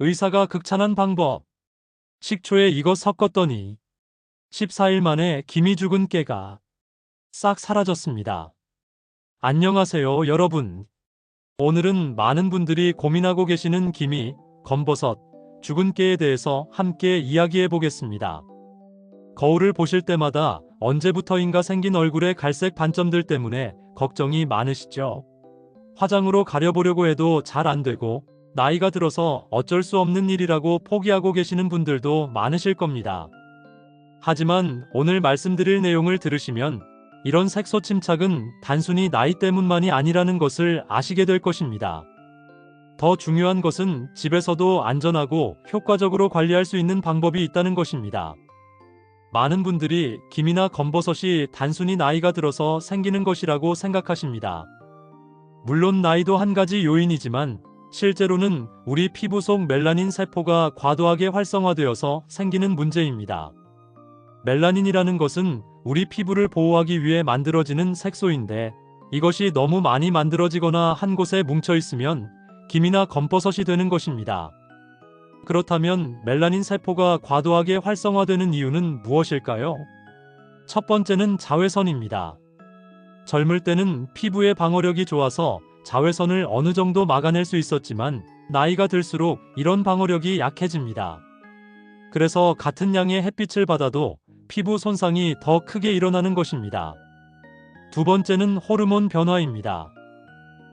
의사가 극찬한 방법. 식초에 이거 섞었더니 14일 만에 김이 죽은 깨가 싹 사라졌습니다. 안녕하세요, 여러분. 오늘은 많은 분들이 고민하고 계시는 기미, 검버섯, 죽은 깨에 대해서 함께 이야기해 보겠습니다. 거울을 보실 때마다 언제부터인가 생긴 얼굴의 갈색 반점들 때문에 걱정이 많으시죠? 화장으로 가려보려고 해도 잘 안 되고 나이가 들어서 어쩔 수 없는 일이라고 포기하고 계시는 분들도 많으실 겁니다. 하지만 오늘 말씀드릴 내용을 들으시면 이런 색소 침착은 단순히 나이 때문만이 아니라는 것을 아시게 될 것입니다. 더 중요한 것은 집에서도 안전하고 효과적으로 관리할 수 있는 방법이 있다는 것입니다. 많은 분들이 김이나 검버섯이 단순히 나이가 들어서 생기는 것이라고 생각하십니다. 물론 나이도 한 가지 요인이지만 실제로는 우리 피부 속 멜라닌 세포가 과도하게 활성화되어서 생기는 문제입니다. 멜라닌이라는 것은 우리 피부를 보호하기 위해 만들어지는 색소인데 이것이 너무 많이 만들어지거나 한 곳에 뭉쳐 있으면 김이나 검버섯이 되는 것입니다. 그렇다면 멜라닌 세포가 과도하게 활성화되는 이유는 무엇일까요? 첫 번째는 자외선입니다. 젊을 때는 피부의 방어력이 좋아서 자외선을 어느 정도 막아낼 수 있었지만 나이가 들수록 이런 방어력이 약해집니다. 그래서 같은 양의 햇빛을 받아도 피부 손상이 더 크게 일어나는 것입니다. 두 번째는 호르몬 변화입니다.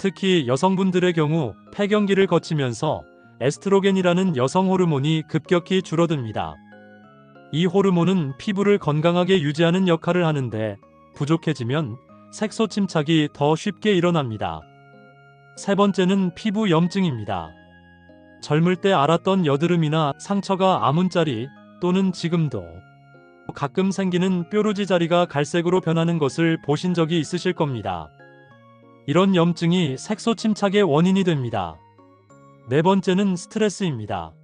특히 여성분들의 경우 폐경기를 거치면서 에스트로겐이라는 여성 호르몬이 급격히 줄어듭니다. 이 호르몬은 피부를 건강하게 유지하는 역할을 하는데 부족해지면 색소 침착이 더 쉽게 일어납니다. 세 번째는 피부 염증입니다. 젊을 때 알았던 여드름이나 상처가 아문자리 또는 지금도 가끔 생기는 뾰루지 자리가 갈색으로 변하는 것을 보신 적이 있으실 겁니다. 이런 염증이 색소 침착의 원인이 됩니다. 네 번째는 스트레스입니다.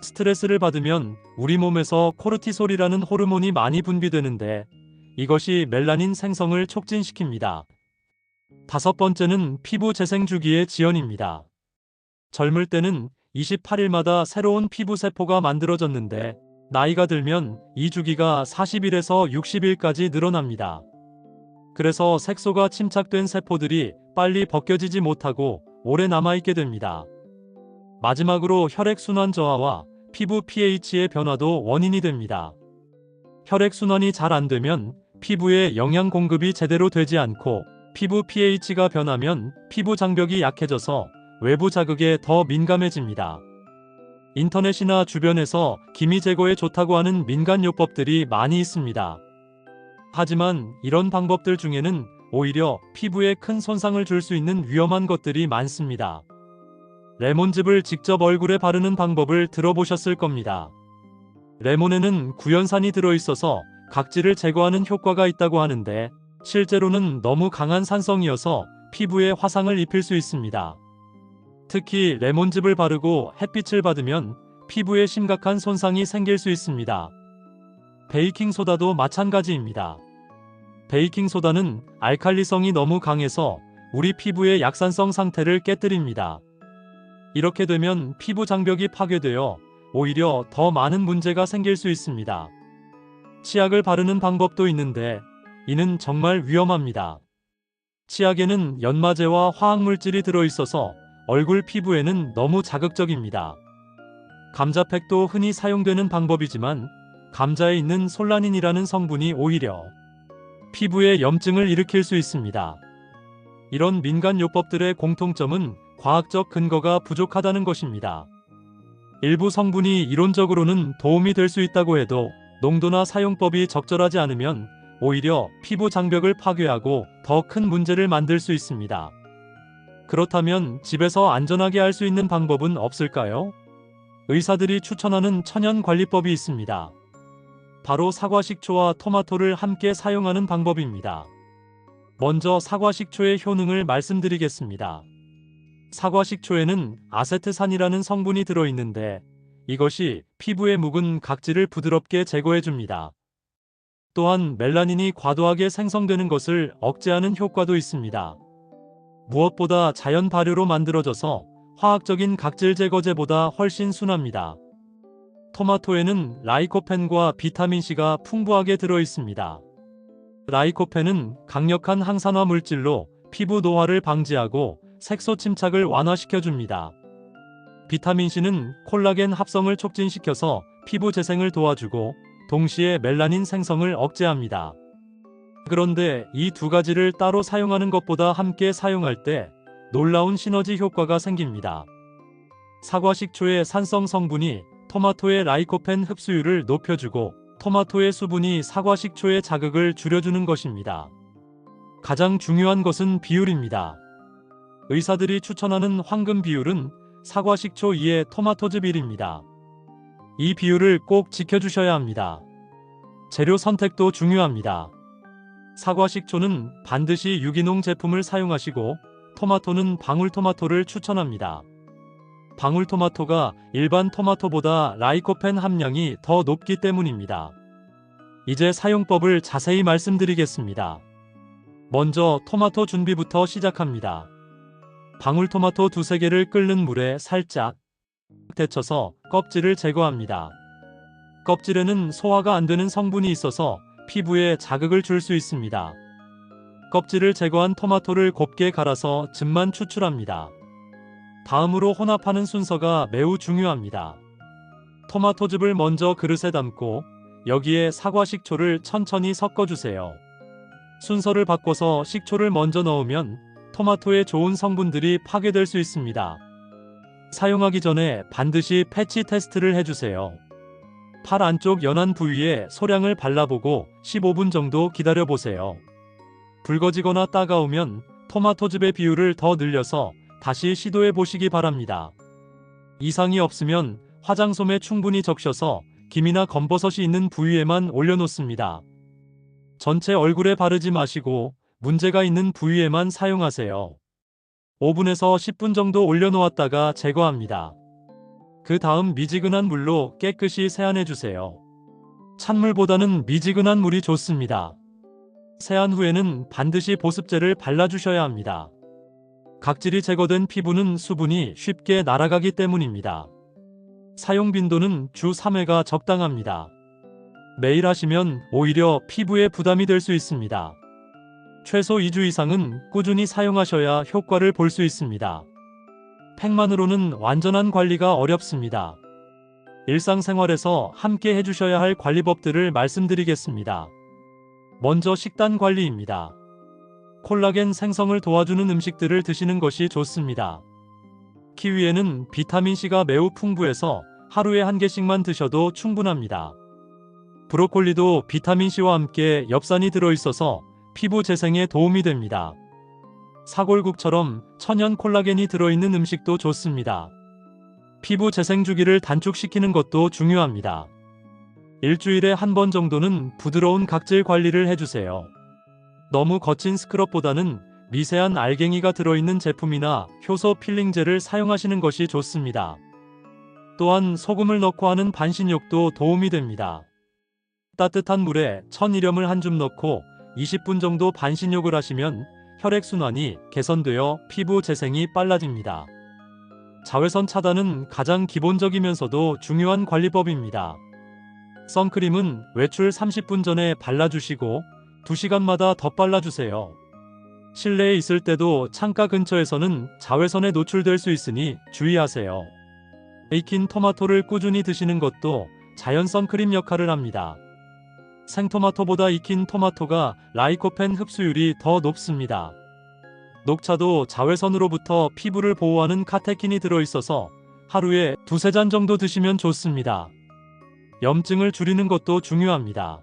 스트레스를 받으면 우리 몸에서 코르티솔이라는 호르몬이 많이 분비되는데 이것이 멜라닌 생성을 촉진시킵니다. 다섯 번째는 피부 재생 주기의 지연입니다. 젊을 때는 28일마다 새로운 피부 세포가 만들어졌는데 나이가 들면 이 주기가 40일에서 60일까지 늘어납니다. 그래서 색소가 침착된 세포들이 빨리 벗겨지지 못하고 오래 남아있게 됩니다. 마지막으로 혈액순환 저하와 피부 pH의 변화도 원인이 됩니다. 혈액순환이 잘 안 되면 피부에 영양 공급이 제대로 되지 않고 피부 pH가 변하면 피부 장벽이 약해져서 외부 자극에 더 민감해집니다. 인터넷이나 주변에서 기미 제거에 좋다고 하는 민간 요법들이 많이 있습니다. 하지만 이런 방법들 중에는 오히려 피부에 큰 손상을 줄 수 있는 위험한 것들이 많습니다. 레몬즙을 직접 얼굴에 바르는 방법을 들어보셨을 겁니다. 레몬에는 구연산이 들어있어서 각질을 제거하는 효과가 있다고 하는데 실제로는 너무 강한 산성이어서 피부에 화상을 입힐 수 있습니다. 특히 레몬즙을 바르고 햇빛을 받으면 피부에 심각한 손상이 생길 수 있습니다. 베이킹소다도 마찬가지입니다. 베이킹소다는 알칼리성이 너무 강해서 우리 피부의 약산성 상태를 깨뜨립니다. 이렇게 되면 피부 장벽이 파괴되어 오히려 더 많은 문제가 생길 수 있습니다. 치약을 바르는 방법도 있는데 이는 정말 위험합니다. 치약에는 연마제와 화학물질이 들어있어서 얼굴 피부에는 너무 자극적입니다. 감자팩도 흔히 사용되는 방법이지만 감자에 있는 솔라닌이라는 성분이 오히려 피부에 염증을 일으킬 수 있습니다. 이런 민간 요법들의 공통점은 과학적 근거가 부족하다는 것입니다. 일부 성분이 이론적으로는 도움이 될 수 있다고 해도 농도나 사용법이 적절하지 않으면 오히려 피부 장벽을 파괴하고 더 큰 문제를 만들 수 있습니다. 그렇다면 집에서 안전하게 할 수 있는 방법은 없을까요? 의사들이 추천하는 천연 관리법이 있습니다. 바로 사과 식초와 토마토를 함께 사용하는 방법입니다. 먼저 사과 식초의 효능을 말씀드리겠습니다. 사과 식초에는 아세트산이라는 성분이 들어있는데 이것이 피부에 묵은 각질을 부드럽게 제거해 줍니다. 또한 멜라닌이 과도하게 생성되는 것을 억제하는 효과도 있습니다. 무엇보다 자연 발효로 만들어져서 화학적인 각질 제거제보다 훨씬 순합니다. 토마토에는 라이코펜과 비타민C가 풍부하게 들어 있습니다. 라이코펜은 강력한 항산화 물질로 피부 노화를 방지하고 색소 침착을 완화시켜줍니다. 비타민C는 콜라겐 합성을 촉진시켜서 피부 재생을 도와주고 동시에 멜라닌 생성을 억제합니다. 그런데 이 두 가지를 따로 사용하는 것보다 함께 사용할 때 놀라운 시너지 효과가 생깁니다. 사과 식초의 산성 성분이 토마토의 라이코펜 흡수율을 높여주고 토마토의 수분이 사과 식초의 자극을 줄여주는 것입니다. 가장 중요한 것은 비율입니다. 의사들이 추천하는 황금 비율은 사과 식초 2의 토마토즙 1입니다. 이 비율을 꼭 지켜주셔야 합니다. 재료 선택도 중요합니다. 사과 식초는 반드시 유기농 제품을 사용하시고 토마토는 방울토마토를 추천합니다. 방울토마토가 일반 토마토보다 라이코펜 함량이 더 높기 때문입니다. 이제 사용법을 자세히 말씀드리겠습니다. 먼저 토마토 준비부터 시작합니다. 방울토마토 두세 개를 끓는 물에 살짝 데쳐서 껍질을 제거합니다. 껍질에는 소화가 안 되는 성분이 있어서 피부에 자극을 줄 수 있습니다. 껍질을 제거한 토마토를 곱게 갈아서 즙만 추출합니다. 다음으로 혼합하는 순서가 매우 중요합니다. 토마토즙을 먼저 그릇에 담고 여기에 사과 식초를 천천히 섞어주세요. 순서를 바꿔서 식초를 먼저 넣으면 토마토의 좋은 성분들이 파괴될 수 있습니다. 사용하기 전에 반드시 패치 테스트를 해주세요. 팔 안쪽 연한 부위에 소량을 발라보고 15분 정도 기다려보세요. 붉어지거나 따가우면 토마토즙의 비율을 더 늘려서 다시 시도해 보시기 바랍니다. 이상이 없으면 화장솜에 충분히 적셔서 김이나 검버섯이 있는 부위에만 올려놓습니다. 전체 얼굴에 바르지 마시고 문제가 있는 부위에만 사용하세요. 5분에서 10분 정도 올려놓았다가 제거합니다. 그 다음 미지근한 물로 깨끗이 세안해 주세요. 찬물보다는 미지근한 물이 좋습니다. 세안 후에는 반드시 보습제를 발라주셔야 합니다. 각질이 제거된 피부는 수분이 쉽게 날아가기 때문입니다. 사용 빈도는 주 3회가 적당합니다. 매일 하시면 오히려 피부에 부담이 될 수 있습니다. 최소 2주 이상은 꾸준히 사용하셔야 효과를 볼 수 있습니다. 팩만으로는 완전한 관리가 어렵습니다. 일상생활에서 함께 해주셔야 할 관리법들을 말씀드리겠습니다. 먼저 식단 관리입니다. 콜라겐 생성을 도와주는 음식들을 드시는 것이 좋습니다. 키위에는 비타민C가 매우 풍부해서 하루에 한 개씩만 드셔도 충분합니다. 브로콜리도 비타민C와 함께 엽산이 들어있어서 피부 재생에 도움이 됩니다. 사골국처럼 천연 콜라겐이 들어있는 음식도 좋습니다. 피부 재생 주기를 단축시키는 것도 중요합니다. 일주일에 한 번 정도는 부드러운 각질 관리를 해주세요. 너무 거친 스크럽보다는 미세한 알갱이가 들어있는 제품이나 효소 필링제를 사용하시는 것이 좋습니다. 또한 소금을 넣고 하는 반신욕도 도움이 됩니다. 따뜻한 물에 천일염을 한 줌 넣고 20분 정도 반신욕을 하시면 혈액순환이 개선되어 피부 재생이 빨라집니다. 자외선 차단은 가장 기본적이면서도 중요한 관리법입니다. 선크림은 외출 30분 전에 발라주시고 2시간마다 더 발라주세요. 실내에 있을 때도 창가 근처에서는 자외선에 노출될 수 있으니 주의하세요. 익힌 토마토를 꾸준히 드시는 것도 자연 선크림 역할을 합니다. 생토마토보다 익힌 토마토가 라이코펜 흡수율이 더 높습니다. 녹차도 자외선으로부터 피부를 보호하는 카테킨이 들어있어서 하루에 두세 잔 정도 드시면 좋습니다. 염증을 줄이는 것도 중요합니다.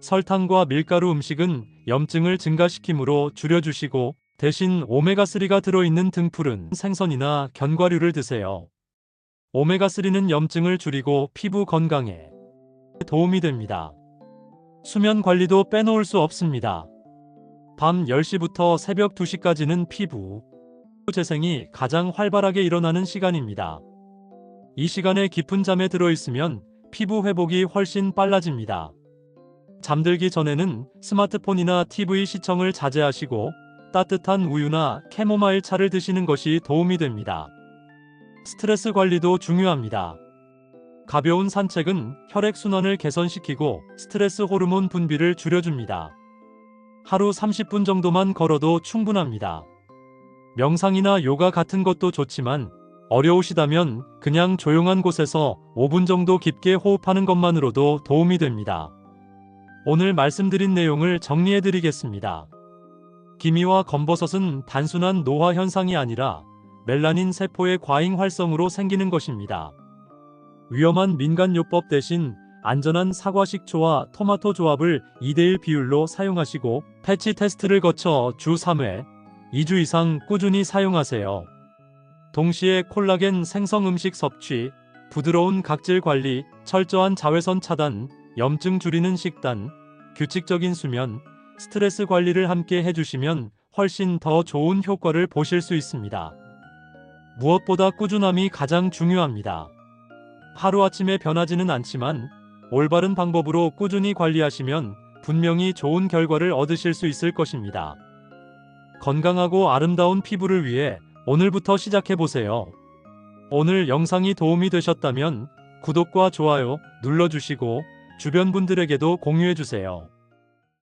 설탕과 밀가루 음식은 염증을 증가시키므로 줄여주시고 대신 오메가3가 들어있는 등푸른 생선이나 견과류를 드세요. 오메가3는 염증을 줄이고 피부 건강에 도움이 됩니다. 수면 관리도 빼놓을 수 없습니다. 밤 10시부터 새벽 2시까지는 피부 재생이 가장 활발하게 일어나는 시간입니다. 이 시간에 깊은 잠에 들어있으면 피부 회복이 훨씬 빨라집니다. 잠들기 전에는 스마트폰이나 TV 시청을 자제하시고 따뜻한 우유나 캐모마일 차를 드시는 것이 도움이 됩니다. 스트레스 관리도 중요합니다. 가벼운 산책은 혈액순환을 개선시키고 스트레스 호르몬 분비를 줄여줍니다. 하루 30분 정도만 걸어도 충분합니다. 명상이나 요가 같은 것도 좋지만 어려우시다면 그냥 조용한 곳에서 5분 정도 깊게 호흡하는 것만으로도 도움이 됩니다. 오늘 말씀드린 내용을 정리해 드리겠습니다. 기미와 검버섯은 단순한 노화 현상이 아니라 멜라닌 세포의 과잉 활성으로 생기는 것입니다. 위험한 민간요법 대신 안전한 사과 식초와 토마토 조합을 2대1 비율로 사용하시고 패치 테스트를 거쳐 주 3회, 2주 이상 꾸준히 사용하세요. 동시에 콜라겐 생성 음식 섭취, 부드러운 각질 관리, 철저한 자외선 차단, 염증 줄이는 식단, 규칙적인 수면, 스트레스 관리를 함께 해주시면 훨씬 더 좋은 효과를 보실 수 있습니다. 무엇보다 꾸준함이 가장 중요합니다. 하루아침에 변하지는 않지만 올바른 방법으로 꾸준히 관리하시면 분명히 좋은 결과를 얻으실 수 있을 것입니다. 건강하고 아름다운 피부를 위해 오늘부터 시작해 보세요. 오늘 영상이 도움이 되셨다면 구독과 좋아요 눌러주시고 주변 분들에게도 공유해 주세요.